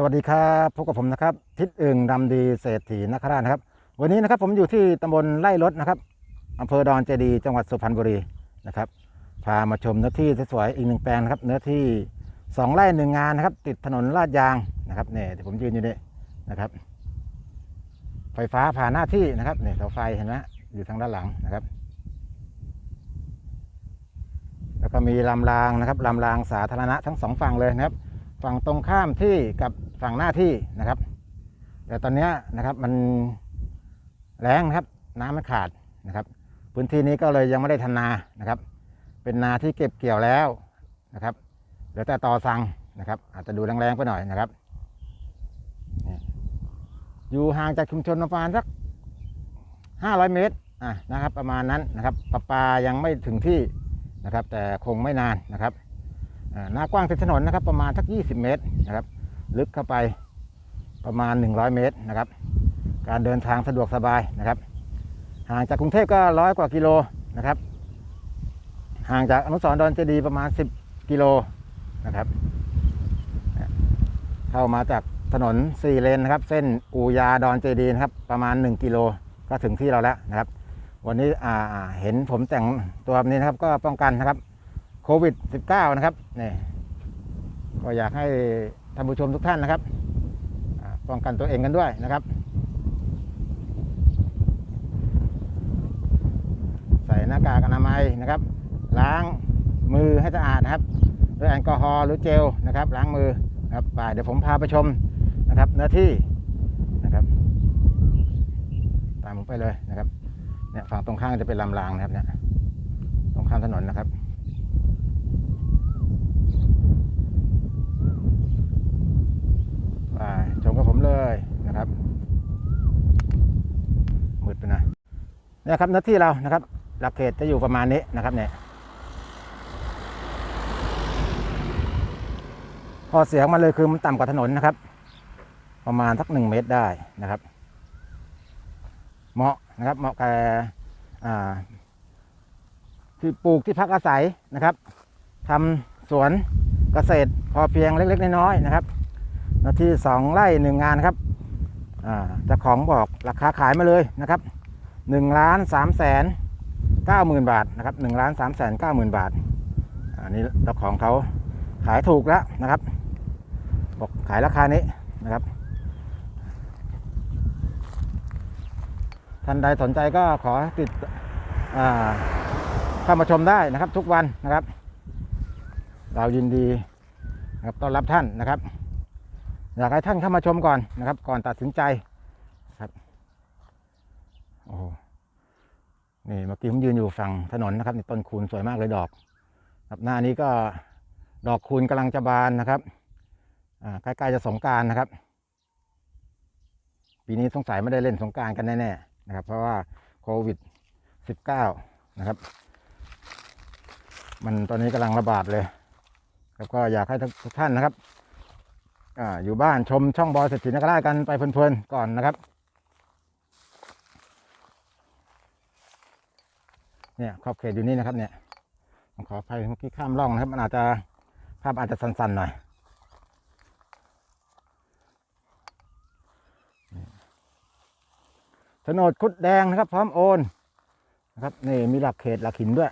สวัสดีครับพบกับผมนะครับ ทิศเอึ่งดำดีเศรษฐีนคราชนะครับ วันนี้นะครับผมอยู่ที่ตำบลไร่รถนะครับอำเภอดอนเจดีจังหวัดสุพรรณบุรีนะครับ พามาชมเนื้อที่สวยๆอีกหนึ่งแปลงนะครับ เนื้อที่สองไร่หนึ่งงานนะครับ ติดถนนลาดยางนะครับเนี่ยที่ผมยืนอยู่นี่นะครับ ไฟฟ้าผ่านหน้าที่นะครับเนี่ยเสาไฟเห็นไหมอยู่ทางด้านหลังนะครับ แล้วก็มีลำรางนะครับลำรางสาธารณะทั้งสองฝั่งเลยนะครับ ฝั่งตรงข้ามที่กับ ฝั่งหน้าที่นะครับ แต่ตอนนี้นะครับมันแรงนะครับ น้ำมันขาดนะครับ พื้นที่นี้ก็เลยยังไม่ได้ทำนานะครับ เป็นนาที่เก็บเกี่ยวแล้วนะครับเหลือแต่ต่อสั่งนะครับ อาจจะดูแรงๆไปหน่อยนะครับ อยู่ห่างจากชุมชนประมาณสักห้าร้อยเมตรอะนะครับ ประมาณนั้นนะครับประปายังไม่ถึงที่นะครับ แต่คงไม่นานนะครับหน้ากว้างติดถนนนะครับ ประมาณสัก 20 เมตรนะครับ ลึกเข้าไปประมาณ 100 เมตรนะครับ การเดินทางสะดวกสบายนะครับ ห่างจากกรุงเทพก็ร้อยกว่ากิโลนะครับ ห่างจากอนุสรดอนเจดีประมาณ 10 กิโลนะครับ เข้ามาจากถนน4เลนนะครับ เส้นอูยาดอนเจดีนะครับ ประมาณ 1 กิโลก็ถึงที่เราแล้วนะครับ วันนี้อ่าอ่าเห็นผมแต่งตัวแบบนี้นะครับ ก็ป้องกันนะครับโควิด -19 นะครับนี่ก็อยากให้ ท่านผู้ชมทุกท่านนะครับป้องกันตัวเองกันด้วยนะครับ ใส่หน้ากากอนามัยนะครับ ล้างมือให้สะอาดนะครับด้วยแอลกอฮอล์หรือเจลนะครับ ล้างมือครับไปเดี๋ยวผมพาไปชมนะครับเนื้อที่นะครับ ตามผมไปเลยนะครับเนี่ยฝั่งตรงข้างจะเป็นลำรางนะครับเนี่ยตรงข้ามถนนนะครับ ไปชมกับผม เลยนะครับมืดไปนะเนี่ยครับหน้าที่เรานะครับ หลักเขตจะอยู่ประมาณนี้นะครับเนี่ยข้อเสียงมันเลยคือมันต่ำกว่าถนนนะครับ ประมาณสักหนึ่งเมตรได้นะครับ เหมาะนะครับ เหมาะกับอ่ที่ปลูกที่พักอาศัยนะครับทำสวนเกษตรพอเพียงเล็ก ๆ น้อยๆนะครับ นาที่สองไร่หนึ่งงานครับเจ้าของบอกราคาขายมาเลยนะครับหนึ่งล้านสามแสนเก้าหมื่นบาทนะครับหนึ่งล้านสามแสนเก้าหมื่นบาทอันนี้เจ้าของเขาขายถูกแล้วนะครับ บอกขายราคานี้นะครับท่านใดสนใจก็ขอติดเข้ามาชมได้นะครับทุกวันนะครับ เรายินดีนะครับต้อนรับท่านนะครับ อยากให้ท่านเข้ามาชมก่อนนะครับ ก่อนตัดสินใจครับโอ้โหนี่เมื่อกี้ผมยืนอยู่ฝั่งถนนนะครับนี่ต้นคูณสวยมากเลยดอกครับหน้านี้ก็ดอกคูณกำลังจะบานนะครับอ่าใกล้ๆจะสงการนะครับ ปีนี้สงสัยไม่ได้เล่นสงการกันแน่ๆนะครับ เพราะว่าโควิด -19 นะครับ มันตอนนี้กำลังระบาดเลย แล้วก็อยากให้ทุกท่านนะครับ ออยู่บ้านชมช่องบอยเศรษฐีนักล่ากันไปเพลินๆก่อนนะครับ เนี่ยขอบเขตอยู่นี่นะครับเนี่ยขออภัยเมื่อกี้ข้ามร่องนะครับ มันอาจจะภาพอาจจะสั่นๆหน่อยโฉนดคุดแดงนะครับ พร้อมโอนนะครับนี่มีหลักเขตหลักหินด้วย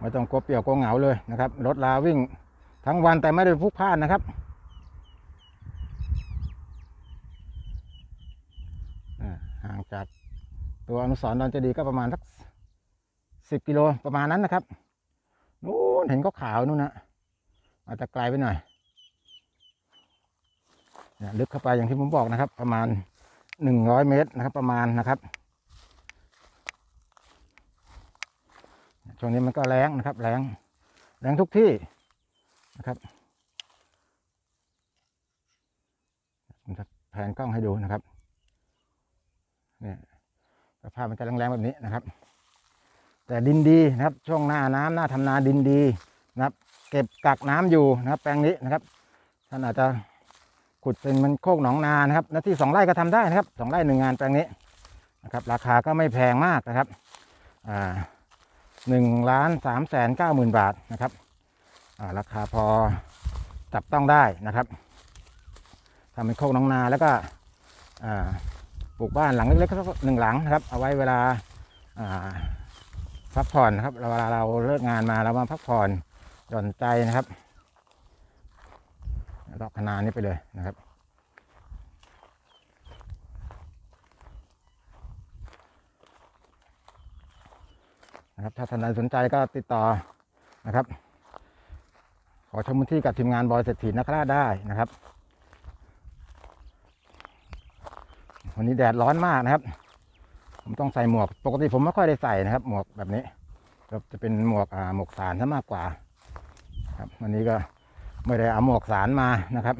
ไม่ต้องกลัวเปียกกลัวเหงาเลยนะครับรถลาวิ่งทั้งวันแต่ไม่ได้พุกพล่านนะครับห่างจากตัวอนุสรณ์ดอนเจดีก็ประมาณสักสิบกิโลประมาณนั้นนะครับนู้นเห็นก็ขาวนู่นนะอาจจะไกลไปหน่อยลึกเข้าไปอย่างที่ผมบอกนะครับ ประมาณหนึ่งร้อยเมตรนะครับ ประมาณนะครับ ช่วงนี้มันก็แรงนะครับ แรงแรงทุกที่นะครับผมจะแผนกล้องให้ดูนะครับเนี่ยสภาพมันจะแรงๆแบบนี้นะครับ แต่ดินดีนะครับ ช่วงหน้าน้ำหน้าทำนาดินดีนะครับ เก็บกักน้ำอยู่นะครับ แปลงนี้นะครับท่านอาจจะขุดเป็นมันโคกหนองนานะครับหน้าที่สองไร่ก็ทำได้นะครับสองไร่หนึ่งงานแปลงนี้นะครับ ราคาก็ไม่แพงมากนะครับอ่า หนึ่งล้านสามแสนเก้าหมื่นบาทนะครับราคาพอจับต้องได้นะครับทำเป็นโคกน้องนาแล้วก็ปลูกบ้านหลังเล็กๆหนึ่งหลังนะครับ เอาไว้เวลาพักผ่อนนะครับเวลาเราเลิกงานมาเรามาพักผ่อนหย่อนใจนะครับรอบคณานี้ไปเลยนะครับ นะครับ ถ้าท่านใดสนใจก็ติดต่อนะครับ ขอชมพื้นที่กับทีมงานบอยเศรษฐีนักราได้นะครับ วันนี้แดดร้อนมากนะครับ ผมต้องใส่หมวก ปกติผมไม่ค่อยได้ใส่นะครับ หมวกแบบนี้ครับจะเป็นหมวกอ่าหมวกสารซะมากกว่า ครับ วันนี้ก็ไม่ได้เอาหมวกสารมานะครับ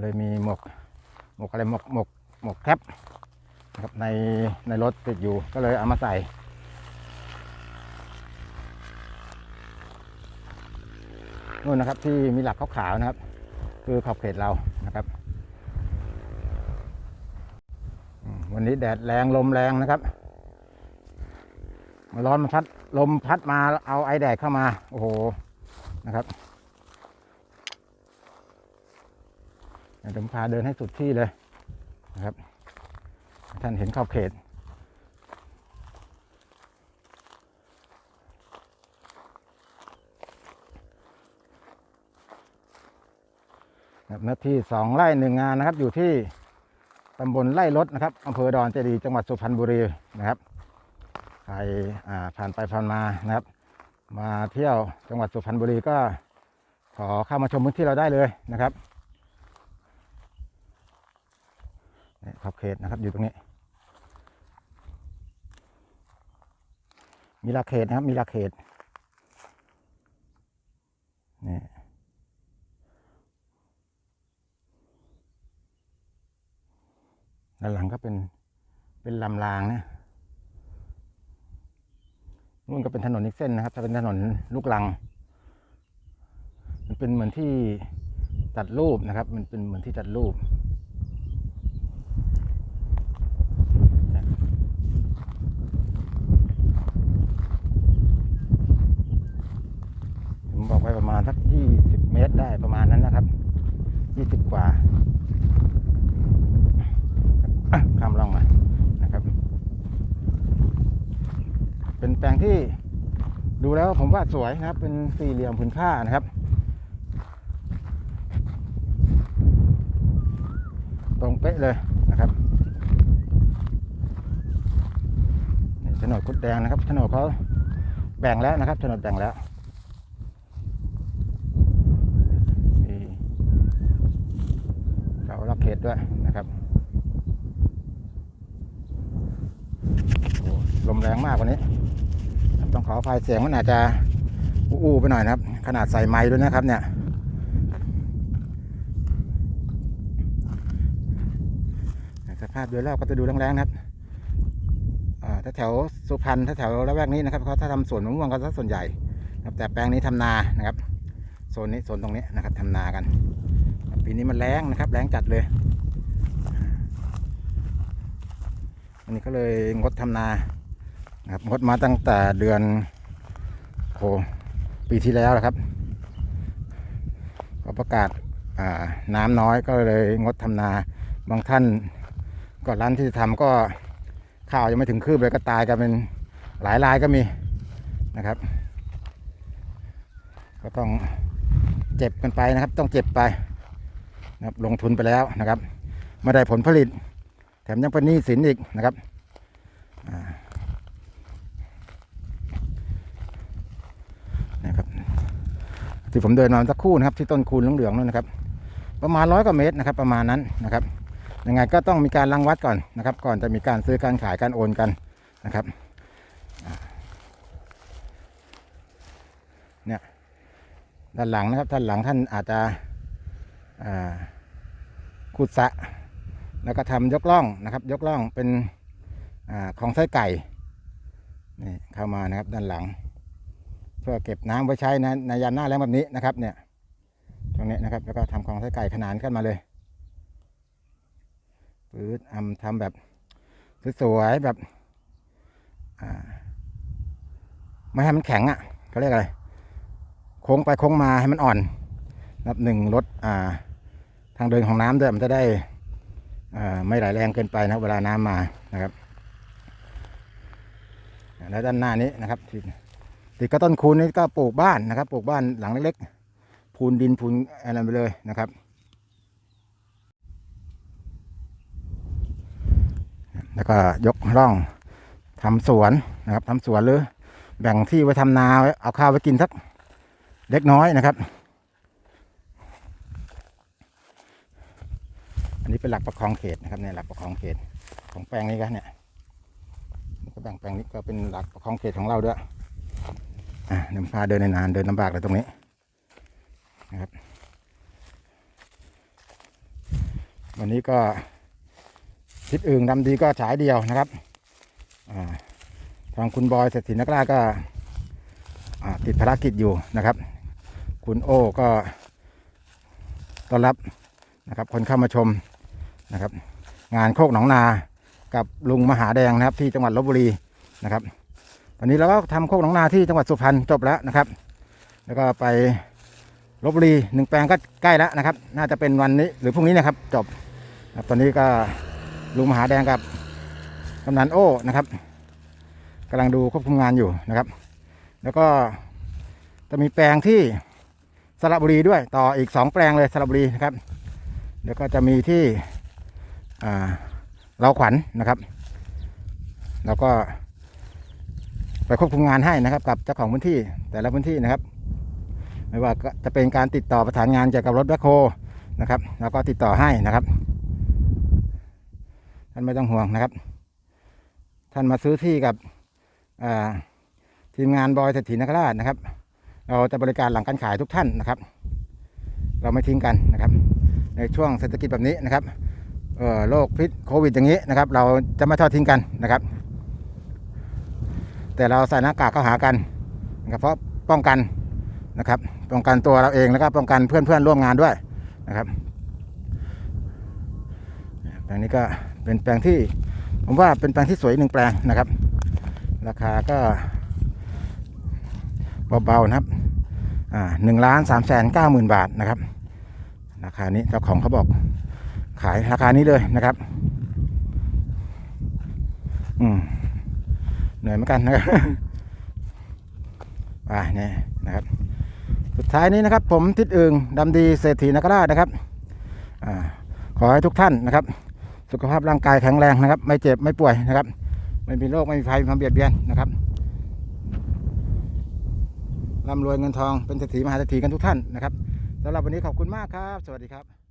เลยมีหมวกหมวกอะไรหมวกหมวกหมวกแคปนะครับในในรถติดอยู่ก็เลยเอามาใส่ นู่นนะครับที่มีหลักขาวๆนะครับ คือขอบเขตเรานะครับ วันนี้แดดแรงลมแรงนะครับมาร้อนมาพัดลมพัดมาเอาไอแดดเข้ามา โอ้โหนะครับเดี๋ยวผมพาเดินให้สุดที่เลยนะครับ ท่านเห็นขอบเขต ครับเนื้อที่สองไร่หนึ่งงานนะครับ อยู่ที่ตำบลไร่รถนะครับอำเภอดอนเจดีจังหวัดสุพรรณบุรีนะครับใครผ่านไปผ่านมานะครับ มาเที่ยวจังหวัดสุพรรณบุรีก็ขอเข้ามาชมพื้นที่เราได้เลยนะครับนี่ขอบเขตนะครับอยู่ตรงนี้ มีลาเขตนะครับมีลาเขตนี่ ด้านหลังก็เป็นเป็นลำรางนะนู่นก็เป็นถนนอีกเส้นนะครับ จะเป็นถนนลูกลัง มันเป็นเหมือนที่ตัดรูปนะครับ มันเป็นเหมือนที่ตัดรูปผมบอกไว้ประมาณสักยี่สิบเมตรได้ประมาณนั้นนะครับยี่สิบกว่า ข้ามร่องมานะครับ เป็นแปลงที่ดูแล้วผมว่าสวยนะครับ เป็นสี่เหลี่ยมผืนผ้านะครับ ตรงเป๊ะเลยนะครับนี่โฉนดคุดแดงนะครับโฉนดเขาแบ่งแล้วนะครับโฉนดแบ่งแล้วมีเสาลักเขตด้วยนะครับ โอ้ ลมแรงมากกว่านี้ ต้องขออภัยเสียงมันอาจจะอู้ๆไปหน่อยนะครับ ขนาดใส่ไม้ด้วยนะครับ เนี่ย สภาพโดยรอบก็จะดูแรงๆนะครับอ่าถ้าแถวสุพรรณถ้าแถวละแวกนี้นะครับเขาถ้าทำสวนมะม่วงก็ซะส่วนใหญ่ครับแต่แปลงนี้ทำนานะครับโซนนี้โซนตรงนี้นะครับทำนากัน ปีนี้มันแรงนะครับ แรงจัดเลยอันนี้ก็เลยงดทำนานะ ครับงดมาตั้งแต่เดือนโหปีที่แล้วนะครับก็ประกาศน้ำน้อยก็เลยงดทำนาบางท่านก็ร้านที่จะทำก็ข้าวยังไม่ถึงคืบเลยก็ตายกันเป็นหลายรายก็มีนะครับ ก็ต้องเจ็บกันไปนะครับ ต้องเจ็บไปนะครับลงทุนไปแล้วนะครับไม่ได้ผลผลิต แถมยังเป็นหนี้สินอีกนะครับอ่านะครับ ที่ผมเดินมาสักครู่นะครับ ที่ต้นคูณเหลืองๆนั่นนะครับ ประมาณร้อยกว่าเมตรนะครับ ประมาณนั้นนะครับยังไงก็ต้องมีการรังวัดก่อนนะครับ ก่อนจะมีการซื้อการขายการโอนกันนะครับเนี่ยด้านหลังนะครับด้านหลังท่านอาจจะขุดสะ แล้วก็ทำยกล่องนะครับ ยกล่องเป็นอของไส้ไก่นี่เข้ามานะครับด้านหลัง พื่อเก็บน้ำไว้ใช้นในยามหน้าแล้งแบบนี้นะครับ เนี่ย ตรงนี้นะครับ แล้วก็ทำของไส้ไก่ขนานขึ้นมาเลยปื๊ดทำทำแบบสวยๆแบบไม่ให้มันแข็งอะเขาเรียกอะไรโค้งไปโค้งมาให้มันอ่อนนับหนึ่งลดอ่าทางเดินของน้ำด้วยมันจะได้อ่าไม่ไหลแรงเกินไปนะเวลาน้ำมานะครับ แล้วด้านหน้านี้นะครับติด ติดกับต้นคูนนี่ก็ปลูกบ้านนะครับปลูกบ้านหลังเล็กๆพูนดินพูนอะไรไปเลยนะครับ แล้วก็ยกร่องทำสวนนะครับทำสวนหรือแบ่งที่ไว้ทำนาเอาข้าวไว้กินสักเล็กน้อยนะครับ อันนี้เป็นหลักประคองเขตนะครับเนี่ยหลักประคองเขตของแปลงนี้กันเนี่ยก็แบ่งแปลงนี้ก็เป็นหลักประคองเขตของเราด้วย อะเดินพาเดินในนานเดินลำบากเลยตรงนี้นะครับ วันนี้ก็ทิศอื่นดำดีก็ฉายเดียวนะครับทางคุณบอยเศรษฐีนักล่าก็ติดภารกิจอยู่นะครับ คุณโอ้ก็ต้อนรับนะครับคนเข้ามาชมนะครับ งานโคกหนองนากับลุงมหาแดงนะครับที่จังหวัดลบบุรีนะครับ ตอนนี้เราก็ทำโคกหนองนาที่จังหวัดสุพรรณจบแล้วนะครับ แล้วก็ไปลบบุรีหนึ่งแปลงก็ใกล้แล้วนะครับ น่าจะเป็นวันนี้หรือพรุ่งนี้นะครับ จบครับตอนนี้ก็ลุงมหาแดงกับกำนันโอ้นะครับกำลังดูควบคุมงานอยู่นะครับ แล้วก็จะมีแปลงที่สระบุรีด้วยต่ออีกสองแปลงเลยสระบุรีนะครับแล้วก็จะมีที่อ่าเราขวัญนะครับ แล้วก็ ไปควบคุมงานให้นะครับ กับเจ้าของพื้นที่แต่ละพื้นที่นะครับ ไม่ว่าจะเป็นการติดต่อประสานงานเกี่ยวกับรถแบคโฮนะครับ แล้วก็ติดต่อให้นะครับท่านไม่ต้องห่วงนะครับ ท่านมาซื้อที่กับทีมงานบอยเศรษฐีนคราชนะครับ เราจะบริการหลังการขายทุกท่านนะครับ เราไม่ทิ้งกันนะครับ ในช่วงเศรษฐกิจแบบนี้นะครับโรคพิษโควิดอย่างนี้นะครับ เราจะไม่ทอดทิ้งกันนะครับ แต่เราใส่หน้ากากเข้าหากันนะครับเพราะป้องกันนะครับ ป้องกันตัวเราเองแล้วก็ป้องกันเพื่อนเพื่อนๆร่วมงานด้วยนะครับแปลงนี้ก็เป็นแปลงที่ผมว่าเป็นแปลงที่สวยหนึ่งแปลงนะครับ ราคาก็เบาๆนะครับหนึ่งล้านสามแสนเก้าหมื่นบาทนะครับ ราคานี้เจ้าของเขาบอกขายราคานี้เลยนะครับ อืม เหนื่อยเหมือนกันนะครับอ่าเนี่ยนะครับ สุดท้ายนี้นะครับ ผมทิศอึงดำดีเศรษฐีนคราชนะครับอาขอให้ทุกท่านนะครับ สุขภาพร่างกายแข็งแรงนะครับ ไม่เจ็บไม่ป่วยนะครับ ไม่มีโรคไม่มีภัยมามเบียดเบียนนะครับร่ำรวยเงินทองเป็นเศรษฐีมหาเศรษฐีกันทุกท่านนะครับสำหรับวันนี้ขอบคุณมากครับ สวัสดีครับ